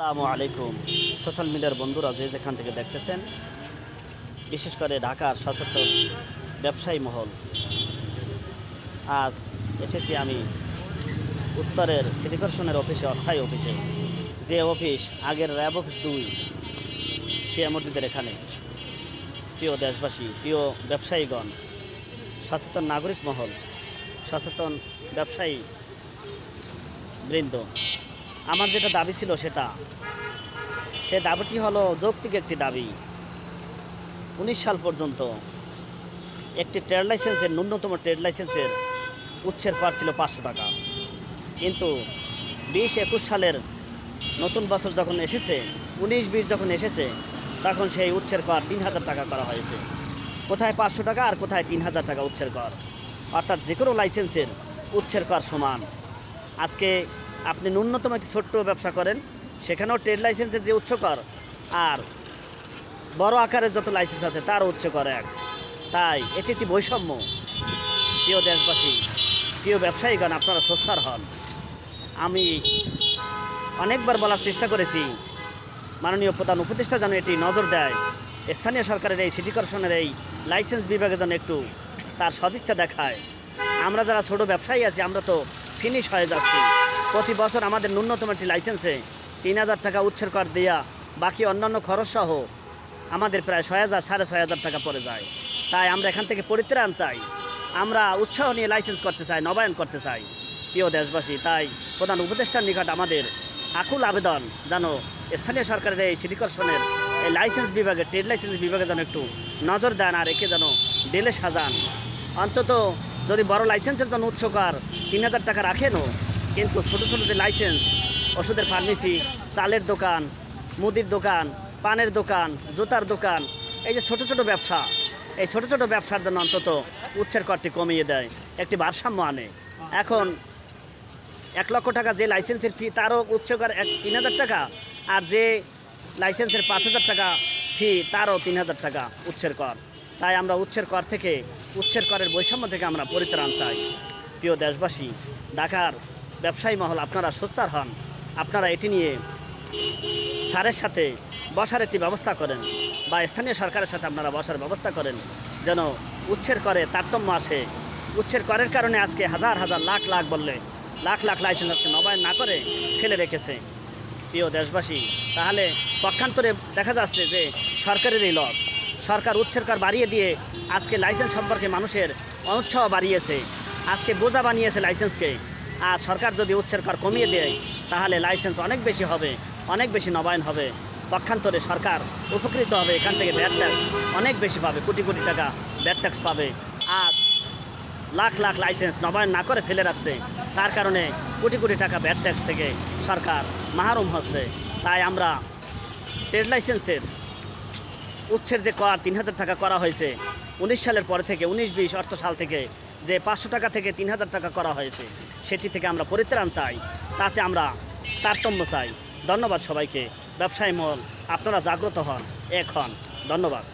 আসসালামু আলাইকুম। সোশ্যাল মিডিয়ার বন্ধুরা যে যেখান থেকে দেখতেছেন, বিশেষ করে ঢাকার সচেতন ব্যবসায়ী মহল। আজ এসেছি আমি উত্তরের সিটি কর্পোরেশনের অফিসে, অস্থায়ী অফিসে। যে অফিস আগের র্যাব অফিস দুই সে মসজিদের এখানে। প্রিয় দেশবাসী, প্রিয় ব্যবসায়ীগণ, সচেতন নাগরিক মহল, সচেতন ব্যবসায়ী বৃন্দ আমার যেটা দাবি ছিল সেটা। সে দাবিটি হলো যৌক্তিক একটি দাবি। উনিশ সাল পর্যন্ত একটি ট্রেড লাইসেন্সের ন্যূনতম ট্রেড লাইসেন্সের উচ্ছের পার ছিল পাঁচশো টাকা। কিন্তু বিশ একুশ সালের নতুন বছর যখন এসেছে, উনিশ বিশ যখন এসেছে, তখন সেই উচ্ছের কর তিন হাজার টাকা করা হয়েছে। কোথায় পাঁচশো টাকা আর কোথায় তিন হাজার টাকা উচ্ছের কর অর্থাৎ যে কোনো লাইসেন্সের উচ্ছের কর সমান। আজকে আপনি ন্যূনতম একটি ছোট্ট ব্যবসা করেন, সেখানেও ট্রেড লাইসেন্সের যে উচ্চ কর, আর বড় আকারের যত লাইসেন্স আছে, তার উচ্চ কর এক। তাই, এটি একটি বৈষম্য। প্রিয় দেশবাসী, প্রিয় ব্যবসায়ীগণ, আপনারা সোচ্চার হন। আমি অনেকবার বলার চেষ্টা করেছি, মাননীয় প্রধান উপদেষ্টা যেন এটি নজর দেয়। স্থানীয় সরকারের এই সিটি কর্পোরেশনের এই লাইসেন্স বিভাগে যেন একটু তার সদিচ্ছা দেখায়। আমরা যারা ছোট ব্যবসায়ী আছি, আমরা তো ফিনিশ হয়ে যাচ্ছি। প্রতি বছর আমাদের ন্যূনতম একটি লাইসেন্সে তিন হাজার টাকা উচ্ছের কর দেওয়া বাকি অন্যান্য খরচ সহ আমাদের প্রায় ছয় হাজার, সাড়ে ছয় হাজার টাকা পড়ে যায়। তাই আমরা এখান থেকে পরিত্রাণ চাই। আমরা উৎসাহ নিয়ে লাইসেন্স করতে চাই, নবায়ন করতে চাই। প্রিয় দেশবাসী, তাই প্রধান উপদেষ্টার নিকট আমাদের আকুল আবেদন যেন স্থানীয় সরকারের এই সিটি কর্পোরেশনের এই লাইসেন্স বিভাগে ট্রেড লাইসেন্স বিভাগে যেন একটু নজর দেন আর একে যেন ডেলে সাজান। অন্তত যদি বড় লাইসেন্সের জন্য উচ্চকার তিন হাজার টাকা রাখেনও কিন্তু ছোটো ছোটো যে লাইসেন্স ওষুধের ফার্মেসি চালের দোকান, মুদির দোকান, পানের দোকান, জুতার দোকান, এই যে ছোট ছোট ব্যবসা, এই ছোট ছোট ব্যবসার জন্য অন্তত উচ্ছের করটি কমিয়ে দেয়, একটি ভারসাম্য আনে। এখন এক লক্ষ টাকা যে লাইসেন্সের ফি তারও উচ্চকার এক তিন হাজার টাকা, আর যে লাইসেন্সের পাঁচ হাজার টাকা ফি তারও তিন হাজার টাকা উচ্ছের কর। তাই আমরা উচ্ছের কর থেকে, উচ্ছের করের বৈষম্য থেকে আমরা পরিত্রাণ চাই। প্রিয় দেশবাসী, ঢাকার ব্যবসায়ী মহল, আপনারা সোচ্চার হন। আপনারা এটি নিয়ে স্যারের সাথে বসার একটি ব্যবস্থা করেন বা স্থানীয় সরকারের সাথে আপনারা বসার ব্যবস্থা করেন যেন উচ্ছের করে তারতম্য আসে। উচ্ছের করের কারণে আজকে হাজার হাজার লাখ লাখ বললে, লাখ লাখ লাইসেন্স আজকে নবায়ন না করে ফেলে রেখেছে। প্রিয় দেশবাসী, তাহলে পক্ষান্তরে দেখা যাচ্ছে যে সরকারের এই লস। সরকার উচ্ছের কর বাড়িয়ে দিয়ে আজকে লাইসেন্স সম্পর্কে মানুষের অনুৎসাহ বাড়িয়েছে। আজকে বোঝা বানিয়েছে লাইসেন্সকে। আর সরকার যদি উচ্ছের কর কমিয়ে দেয়, তাহলে লাইসেন্স অনেক বেশি হবে, অনেক বেশি নবায়ন হবে। পক্ষান্তরে সরকার উপকৃত হবে এখান থেকে ব্যাট ট্যাক্স অনেক বেশি পাবে, কোটি কোটি টাকা ব্যাট ট্যাক্স পাবে। আর লাখ লাখ লাইসেন্স নবায়ন না করে ফেলে রাখছে, তার কারণে কোটি কোটি টাকা ব্যাট ট্যাক্স থেকে সরকার মাহরুম হচ্ছে। তাই আমরা ট্রেড লাইসেন্সের উচ্ছের যে কর তিন হাজার টাকা করা হয়েছে, উনিশ সালের পরে থেকে, উনিশ, বিশ, অর্থ সাল থেকে যে পাঁচশো টাকা থেকে তিন হাজার টাকা করা হয়েছে, সেটি থেকে আমরা পরিত্রাণ চাই। তাতে আমরা তারতম্য চাই। ধন্যবাদ সবাইকে। ব্যবসায়ী মল আপনারা জাগ্রত হন। এক হন। ধন্যবাদ।